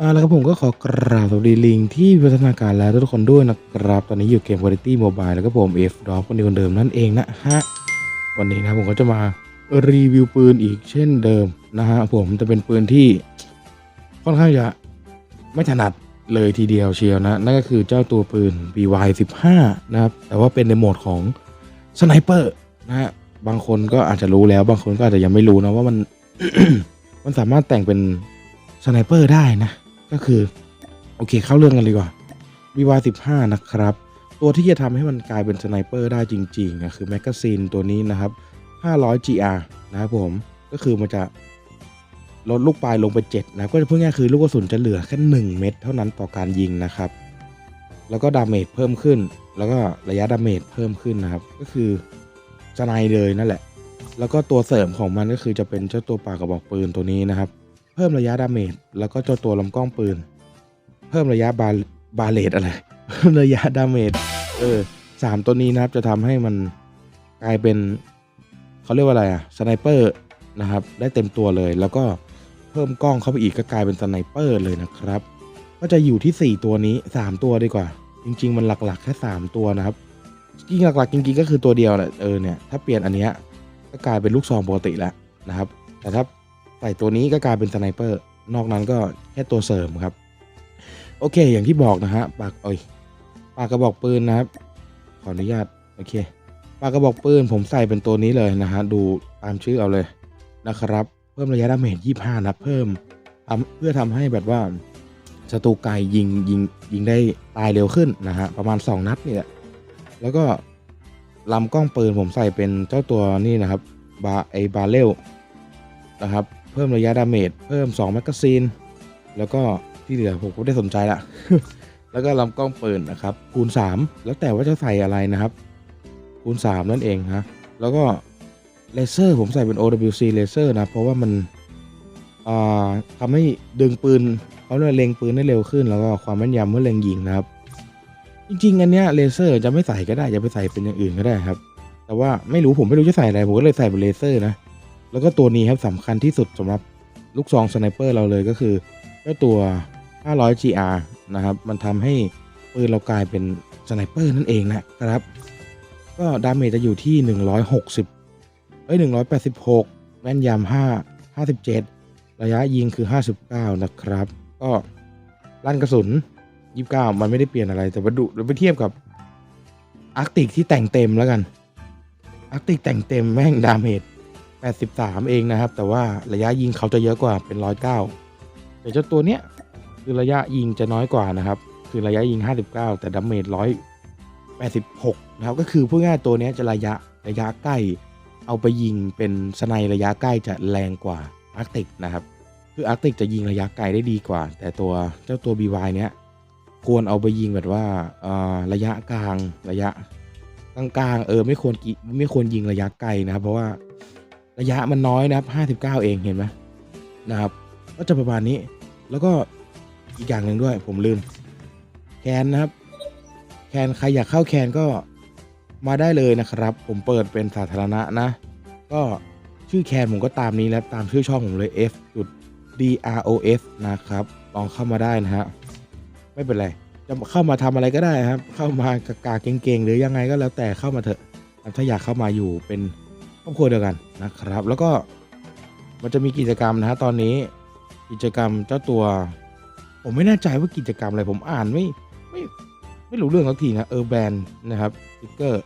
อ่าแล้วครับผมก็ขอกราบสวัสดีลิงที่วิวัฒนาการแล้วทุกคนด้วยนะครับ ตอนนี้อยู่เกม Quality Mobile แล้วก็ผม F d o p คนเดียวคนเดิมนั่นเองนะฮะ วันนี้นะผมก็จะมารีวิวปืนอีกเช่นเดิมนะฮะผมจะเป็นปืนที่ค่อนข้างจะไม่ถนัดเลยทีเดียวเชียวนะ นั่นก็คือเจ้าตัวปืน BY 15 นะครับ แต่ว่าเป็นในโหมดของสไนเปอร์นะฮะ บางคนก็อาจจะรู้แล้ว บางคนก็อาจจะยังไม่รู้นะว่ามัน มันสามารถแต่งเป็นสไนเปอร์ได้นะ ก็คือ โอเคเข้าเรื่องกันเลยดีกว่า BY 15นะครับ ตัวที่จะทำให้มันกลายเป็นสไนเปอร์ได้จริงๆนะคือแมกกาซีนตัวนี้นะครับ 500 GR นะครับผมก็คือมันจะลดลูกปลายลงไป7นะก็จะพูดง่ายคือลูกกระสุนจะเหลือแค่1เม็ดเท่านั้นต่อการยิงนะครับ แล้วก็ดาเมจเพิ่มขึ้น แล้วก็ระยะดาเมจเพิ่มขึ้นนะครับ ก็คือสไนเลยนั่นแหละ แล้วก็ตัวเสริมของมันก็คือจะเป็นเจ้าตัวปากกระบอกปืนตัวนี้นะครับ เพิ่มระยะดาเมจแล้วก็เจ้าตัวลำกล้องปืน เพิ่มระยะบาบาเลตอะไร เพิ่มระยะดาเมจเออสามตัวนี้นะครับจะทำให้มันกลายเป็นเขาเรียกว่าอะไรอะสไนเปอร์นะครับ ได้เต็มตัวเลย แล้วก็เพิ่มกล้องเข้าไปอีกก็กลายเป็นสไนเปอร์เลยนะครับ ก็จะอยู่ที่ 4 ตัวนี้ 3 ตัวดีกว่า จริง ๆ มันหลักๆ แค่ 3 ตัวนะครับจริงหลักๆจริงๆก็คือตัวเดียวแหละเออเนี่ยถ้าเปลี่ยนอันเนี้ยก็กลายเป็นลูกซองปกติแล้วนะครับ แต่ถ้า ส่ตัวนี้ก็กลายเป็นสไนเปอร์นอกนั้นก็แค่ตัวเสริมครับ โอเค อย่างที่บอกนะฮะปากเอ้ยปากกระบอกปืนนะครับ ขออนุญาตโอเคปากกระบอกปืนผมใส่เป็นตัวนี้เลยนะฮะดูตามชื่อเอาเลยนะครับ เพิ่มระยะดาเมจ25นะเพิ่มทำเพื่อทำให้แบบว่าศัตรูไกลยิงยิงยิงได้ตายเร็วขึ้นนะฮะประมาณ 2 นัดนี่ยแล้วก็ลำกล้องปืนผมใส่เป็นเจ้าตัวนี่นะครับบาไอบาเรลนะครับ เพิ่มระยะดาเมจเพิ่ม2แมกกาซีนแล้วก็ที่เหลือผมก็ไม่ได้สนใจละแล้วก็ลำกล้องปืนนะครับคูณ 3 แล้วแต่ว่าจะใส่อะไรนะครับ คูณ 3 นั่นเองฮะแล้วก็เลเซอร์ผมใส่เป็น OWC เลเซอร์นะเพราะว่ามันทำให้ดึงปืนเขาเรียกว่าเล็งปืนได้เร็วขึ้น แล้วก็ความแม่นยำเมื่อเล็งยิงนะครับ จริงๆอันเนี้ยเลเซอร์จะไม่ใส่ก็ได้จะไปใส่เป็นอย่างอื่นก็ได้ครับ แต่ว่าไม่รู้ผมไม่รู้จะใส่อะไรผมก็เลยใส่เป็นเลเซอร์นะ แล้วก็ตัวนี้ครับสำคัญที่สุดสำหรับลูกซองสไนเปอร์เราเลยก็คือเจ้าตัว 500 GR นะครับ มันทำให้ปืนเรากลายเป็นสไนเปอร์นั่นเองนะครับ ก็ดาเมจจะอยู่ที่ 160เอ้ย186 แม่นยำ5 57 ระยะยิงคือ 59 นะครับ ก็ลั่นกระสุน 29 มันไม่ได้เปลี่ยนอะไร แต่ว่าดูเราไปเทียบกับอาร์ติกที่แต่งเต็มแล้วกันอาร์ติกแต่งเต็มแม่งดาเมจ 83 เองนะครับ แต่ว่าระยะยิงเขาจะเยอะกว่าเป็น 109แต่เจ้าตัวเนี้ยคือระยะยิงจะน้อยกว่านะครับ คือระยะยิง 59 แต่ดาเมจ186 นะครับ ก็คือพูดง่ายตัวเนี้ยจะระยะระยะใกล้ เอาไปยิงเป็นสไนระยะใกล้จะแรงกว่าอาร์กติกนะครับ คืออาร์กติกจะยิงระยะไกลได้ดีกว่า แต่ตัวเจ้าตัว BY เนี้ยควรเอาไปยิงแบบว่าระยะกลางระยะกลางๆเออไม่ควรไม่ควรยิงระยะไกลนะครับ เพราะว่า ระยะมันน้อยนะครับ59 เองเห็นไหมนะครับ ก็จะประมาณนี้ แล้วก็อีกอย่างหนึ่งด้วยผมลืม แคนนะครับ แคนใครอยากเข้าแคนก็มาได้เลยนะครับ ผมเปิดเป็นสาธารณะนะ ก็ชื่อแคนผมก็ตามนี้แล้วตามชื่อช่องผมเลย f d r o s นะครับ ลองเข้ามาได้นะฮะ ไม่เป็นไร จะเข้ามาทำอะไรก็ได้ครับ เข้ามากากเก่งๆ หรือยังไงก็แล้วแต่เข้ามาเถอะ ถ้าอยากเข้ามาอยู่เป็น ครอบครัวเดียวกันนะครับ แล้วก็มันจะมีกิจกรรมนะฮะตอนนี้กิจกรรมเจ้าตัว ผมไม่แน่ใจว่ากิจกรรมอะไรผมอ่านไม่ไม่ไม่รู้เรื่องสักทีนะเออแบนนะครับสติ๊กเกอร์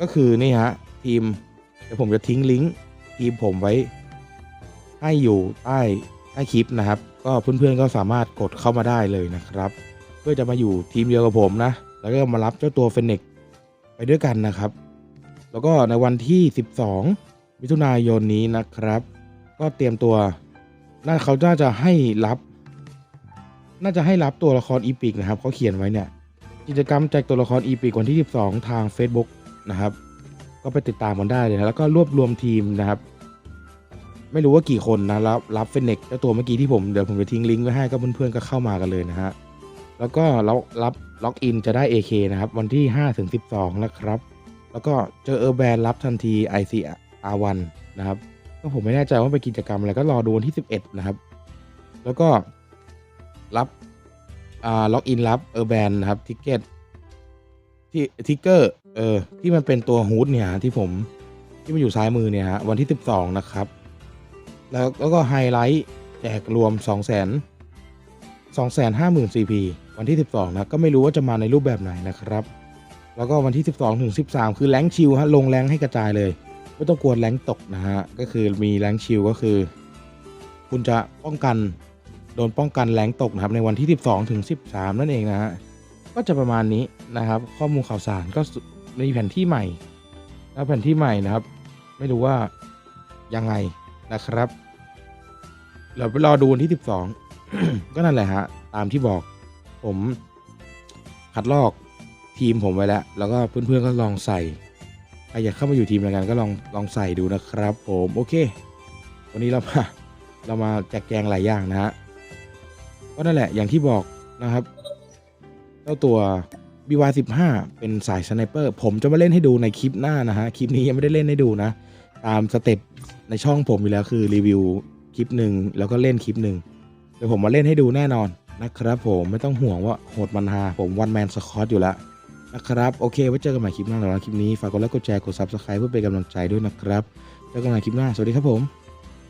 ก็คือนี่ฮะทีมเดี๋ยวผมจะทิ้งลิงก์ทีมผมไว้ ให้อยู่ใต้ใต้คลิปนะครับ ก็เพื่อนๆก็สามารถกดเข้ามาได้เลยนะครับ เพื่อจะมาอยู่ทีมเดียวกับผมนะ แล้วก็มารับเจ้าตัวเฟนเน็กไปด้วยกันนะครับ แล้วก็ในวันที่ 12 มิถุนายนนี้นะครับ ก็เตรียมตัวน่าเขาน่าจะให้รับ น่าจะให้รับตัวละครอีพิกนะครับเขาเขียนไว้เนี่ยกิจกรรมแจกตัวละครอีพิกวันที่ 12 ทาง Facebook นะครับ ก็ไปติดตามกันได้เลยนะแล้วก็รวบรวมทีมนะครับ ไม่รู้ว่ากี่คนนะรับรับเฟนเน็กเจ้าตัวเมื่อกี้ที่ผมเดี๋ยวผมจะทิ้งลิงก์ไว้ให้ก็เพื่อนๆก็เข้ามากันเลยนะฮะแล้วก็เรารับล็อกอินจะได้ AK นะครับ วันที่5ถึง12 นะครับ แล้วก็เจอเออร์แบนรับทันที ICR1 นะครับก็ผมไม่แน่ใจว่าเป็นกิจกรรมอะไรก็รอดูวันที่ 11 นะครับ แล้วก็รับอ่าล็อกอินรับเออร์แบนนะครับทิกเก็ตที่ทิกเกอร์เออที่มันเป็นตัวฮูดเนี่ยที่ผมที่มันอยู่ซ้ายมือเนี่ยฮะวันที่ 12 นะครับ แล้วแล้วก็ไฮไลท์แจกรวม 2 0 0 0 0 2 5 0 0 0 0 CP วันที่ 12 นะ ก็ไม่รู้ว่าจะมาในรูปแบบไหนนะครับ แล้วก็วันที่ 12ถึง13 คือแรงชิลฮะลงแรงให้กระจายเลย ไม่ต้องกลัวแรงตกนะฮะก็คือมีแรงชิลก็คือ คุณจะป้องกันโดนป้องกันแรงตกนะครับในวันที่ 12ถึง13 นั่นเองนะฮะก็จะประมาณนี้นะครับ ข้อมูลข่าวสารก็มีแผนที่ใหม่แล้วแผนที่ใหม่นะครับ ไม่รู้ว่ายังไงนะครับเราไปรอดูวันที่ 12 ก็นั่นแหละฮะตามที่บอก ผมคัดลอก ทีมผมไว้แล้ว แล้วก็เพื่อนๆก็ลองใส่ใครอยากเข้ามาอยู่ทีมอะไรกันก็ลองลองใส่ดูนะครับ ผมโอเค วันนี้เรามาเรามาแจกแจงหลายอย่างนะฮะก็นั่นแหละอย่างที่บอกนะครับ เจ้าตัว BY15 เป็นสายสไนเปอร์ ผมจะมาเล่นให้ดูในคลิปหน้านะฮะ คลิปนี้ยังไม่ได้เล่นให้ดูนะ ตามสเต็ปในช่องผมอยู่แล้วคือรีวิวคลิปหนึ่งแล้วก็เล่นคลิปหนึ่งเดี๋ยวผมมาเล่นให้ดูแน่นอนนะครับผมไม่ต้องห่วงว่าโหดมันฮาผมวันแมนสคอตอยู่แล้ว นะครับ โอเคไว้เจอกันใหม่คลิปหน้าสำหรับคลิปนี้ ฝากกดไลค์กดแชร์กด Subscribe เพื่อเป็นกำลังใจด้วยนะครับเจอกันใหม่คลิปหน้า สวัสดีครับผม